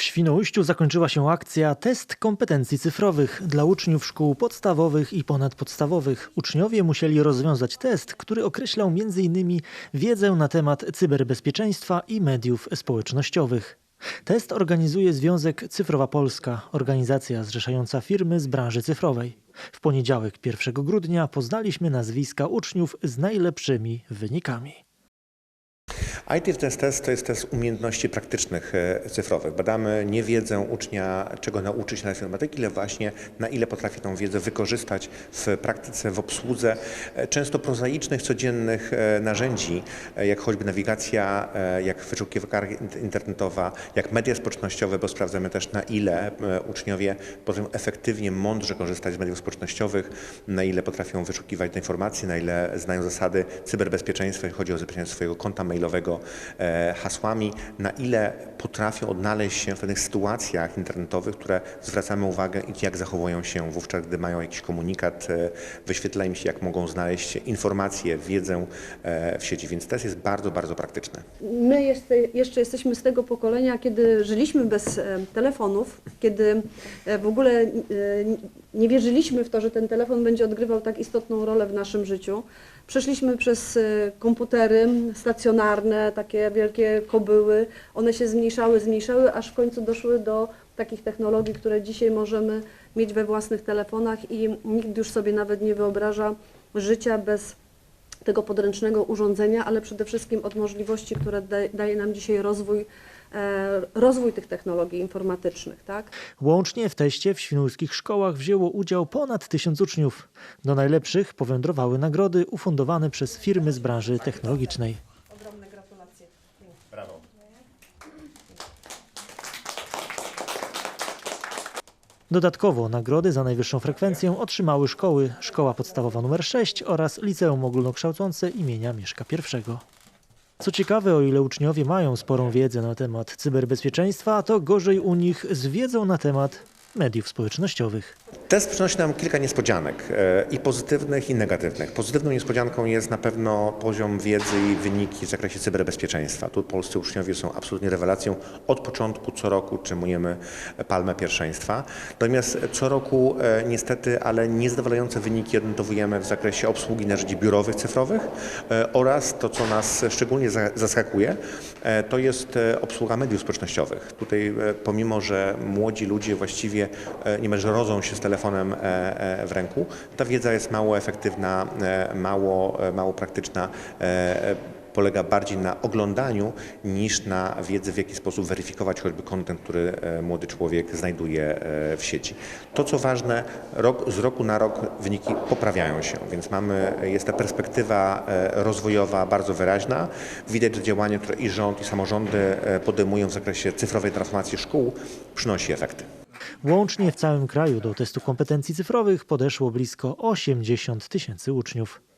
W Świnoujściu zakończyła się akcja Test kompetencji cyfrowych dla uczniów szkół podstawowych i ponadpodstawowych. Uczniowie musieli rozwiązać test, który określał m.in. wiedzę na temat cyberbezpieczeństwa i mediów społecznościowych. Test organizuje Związek Cyfrowa Polska, organizacja zrzeszająca firmy z branży cyfrowej. W poniedziałek 1 grudnia poznaliśmy nazwiska uczniów z najlepszymi wynikami. IT Test Test to jest test umiejętności praktycznych e, cyfrowych. Badamy nie wiedzę ucznia, czego nauczy się na informatyki, ile właśnie na ile potrafi tą wiedzę wykorzystać w praktyce, w obsłudze e, często prozaicznych, codziennych e, narzędzi, jak choćby nawigacja, jak wyszukiwarka int- internetowa, jak media społecznościowe, bo sprawdzamy też na ile uczniowie potrafią efektywnie, mądrze korzystać z mediów społecznościowych, na ile potrafią wyszukiwać te informacje, na ile znają zasady cyberbezpieczeństwa, jeśli chodzi o zabezpieczenie swojego konta mailowego hasłami, na ile potrafią odnaleźć się w pewnych sytuacjach internetowych, które zwracamy uwagę i jak zachowują się wówczas, gdy mają jakiś komunikat, e, wyświetla im się, jak mogą znaleźć informacje, wiedzę e, w sieci. Więc test jest bardzo, bardzo praktyczny. My jeszcze jesteśmy z tego pokolenia, kiedy żyliśmy bez e, telefonów, kiedy e, w ogóle e, nie wierzyliśmy w to, że ten telefon będzie odgrywał tak istotną rolę w naszym życiu. Przeszliśmy przez e, komputery stacjonarne, takie wielkie kobyły. One się zmniejszały, zmniejszały, aż w końcu doszły do takich technologii, które dzisiaj możemy mieć we własnych telefonach i nikt już sobie nawet nie wyobraża życia bez tego podręcznego urządzenia, ale przede wszystkim od możliwości, które da, daje nam dzisiaj rozwój, rozwój tych technologii informatycznych, tak? Łącznie w teście w świnoujskich szkołach wzięło udział ponad tysiąc uczniów. Do najlepszych powędrowały nagrody ufundowane przez firmy z branży technologicznej. Ogromne gratulacje. Brawo. Dodatkowo nagrody za najwyższą frekwencję otrzymały szkoły Szkoła Podstawowa nr 6 oraz Liceum Ogólnokształcące imienia Mieszka I. Co ciekawe, o ile uczniowie mają sporą wiedzę na temat cyberbezpieczeństwa, to gorzej u nich z wiedzą na temat mediów społecznościowych. Test przynosi nam kilka niespodzianek e, i pozytywnych, i negatywnych. Pozytywną niespodzianką jest na pewno poziom wiedzy i wyniki w zakresie cyberbezpieczeństwa. Tu polscy uczniowie są absolutnie rewelacją. Od początku co roku otrzymujemy palmę pierwszeństwa. Natomiast co roku e, niestety, ale niezadowalające wyniki odnotowujemy w zakresie obsługi narzędzi biurowych cyfrowych e, oraz to, co nas szczególnie za- zaskakuje, to jest obsługa mediów społecznościowych. Tutaj pomimo, że młodzi ludzie właściwie e, niemalże rodzą się z telefonem e, e, w ręku, ta wiedza jest mało efektywna, mało, mało praktyczna. Polega bardziej na oglądaniu niż na wiedzy, w jaki sposób weryfikować choćby kontent, który młody człowiek znajduje w sieci. To, co ważne, rok, z roku na rok wyniki poprawiają się, więc mamy, jest ta perspektywa rozwojowa bardzo wyraźna. Widać, że działania, które i rząd, i samorządy podejmują w zakresie cyfrowej transformacji szkół, przynosi efekty. Łącznie w całym kraju do testu kompetencji cyfrowych podeszło blisko 80 tysięcy uczniów.